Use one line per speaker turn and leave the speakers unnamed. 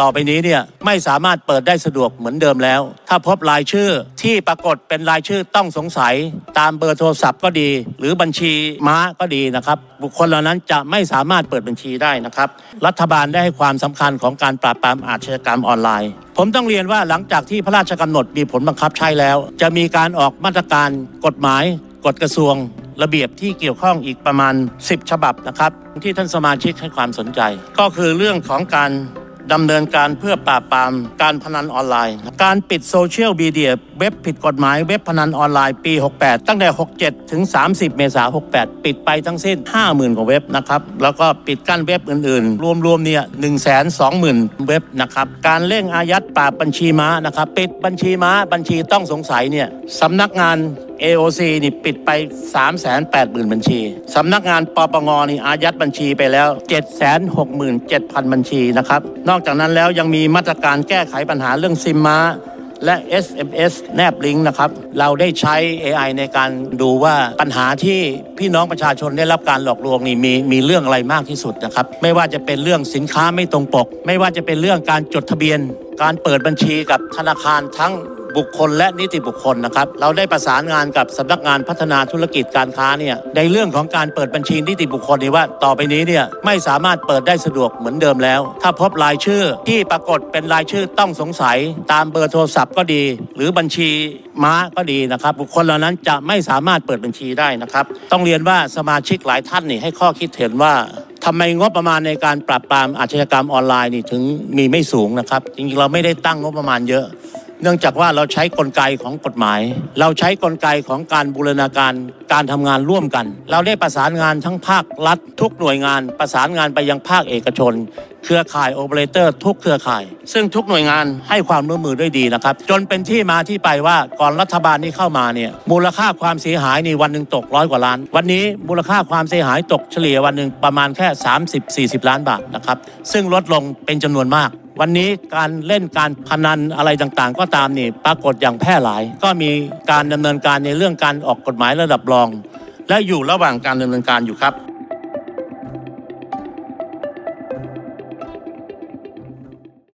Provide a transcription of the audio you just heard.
ต่อไปนี้เนี่ยไม่สามารถเปิดได้สะดวกเหมือนเดิมแล้ว ถ้าพบรายชื่อที่ปรากฏเป็นรายชื่อต้องสงสัย ตามเบอร์โทรศัพท์ก็ดี หรือบัญชีม้าก็ดีนะครับ บุคคลเหล่านั้นจะไม่สามารถเปิดบัญชีได้นะครับ รัฐบาลได้ให้ความสำคัญของการปราบปรามอาชญากรรมออนไลน์ ผมต้องเรียนว่าหลังจากที่พระราชกำหนดมีผลบังคับใช้แล้ว จะมีการออกมาตรการกฎหมายกฎกระทรวง ระเบียบที่เกี่ยวข้องอีกประมาณ 10 ฉบับนะครับ ที่ท่านสมาชิกให้ความสนใจ ก็คือเรื่องของการ ดำเนินการเพื่อปราบปรามการพนันออนไลน์ การปิดโซเชียลมีเดียเว็บผิดกฎหมายเว็บพนันออนไลน์ปี 68 ตั้งแต่ 67 ถึง 30 เมษายน 68 ปิดไปทั้งสิ้น 50,000 กว่าเว็บนะครับ แล้วก็ปิดกั้นเว็บอื่นๆ รวมๆ เนี่ย 120,000 เว็บนะครับ การเร่งอายัดปราบบัญชีม้านะครับ ปิดบัญชีม้าบัญชีต้องสงสัยเนี่ยสำนักงาน AOC นี่ปิดไป 380,000 บัญชี สำนักงานปปงนี่อายัดบัญชีไปแล้ว 767,000 บัญชีนะครับ นอกจากนั้นแล้วยังมีมาตรการแก้ไขปัญหาเรื่องซิมม้าและ SMS แนบลิงก์นะครับ เราได้ใช้ AI ในการดูว่าปัญหาที่พี่น้องประชาชนได้รับการหลอกลวงนี่มีมีเรื่องอะไรมากที่สุดนะครับ ไม่ว่าจะเป็นเรื่องสินค้าไม่ตรงปก ไม่ว่าจะเป็นเรื่องการจดทะเบียน การเปิดบัญชีกับธนาคารทั้ง บุคคลและนิติบุคคลนะครับ เราได้ประสานงานกับสำนักงานพัฒนาธุรกิจการค้าเนี่ยในเรื่องของการเปิดบัญชีนิติบุคคลนี่ว่าต่อไปนี้เนี่ยไม่สามารถเปิดได้สะดวกเหมือนเดิมแล้ว ถ้าพบรายชื่อที่ปรากฏเป็นรายชื่อต้องสงสัย ตามเบอร์โทรศัพท์ก็ดี หรือบัญชีม้าก็ดีนะครับ บุคคลเหล่านั้นจะไม่สามารถเปิดบัญชีได้นะครับ ต้องเรียนว่าสมาชิกหลายท่านนี่ให้ข้อคิดเห็นว่าทำไมงบประมาณในการปราบปรามอาชญากรรมออนไลน์นี่ถึงมีไม่สูงนะครับ จริงๆเราไม่ได้ตั้งงบประมาณเยอะ เนื่องจากว่าเราใช้กลไกของกฎหมาย เราใช้กลไกของการบูรณาการการทำงานร่วมกัน เราได้ประสานงานทั้งภาครัฐ ทุกหน่วยงานประสานงานไปยังภาคเอกชน เครือข่ายโอเปอเรเตอร์ ทุกเครือข่าย ซึ่งทุกหน่วยงานให้ความร่วมมือด้วยดีนะครับ จนเป็นที่มาที่ไปว่าก่อนรัฐบาลนี้เข้ามาเนี่ยมูลค่าความเสียหายนี่วันหนึ่งตกร้อยกว่าล้าน วันนี้มูลค่าความเสียหายตกเฉลี่ยวันหนึ่งประมาณแค่ 30-40 ล้านบาทนะครับซึ่งลดลงเป็นจำนวนมาก วันนี้การเล่นการพนันอะไรต่างๆ ก็ตามนี่ปรากฏอย่างแพร่หลาย ก็มีการดำเนินการในเรื่องการออกกฎหมายระดับรอง และอยู่ระหว่างการดำเนินการอยู่ครับ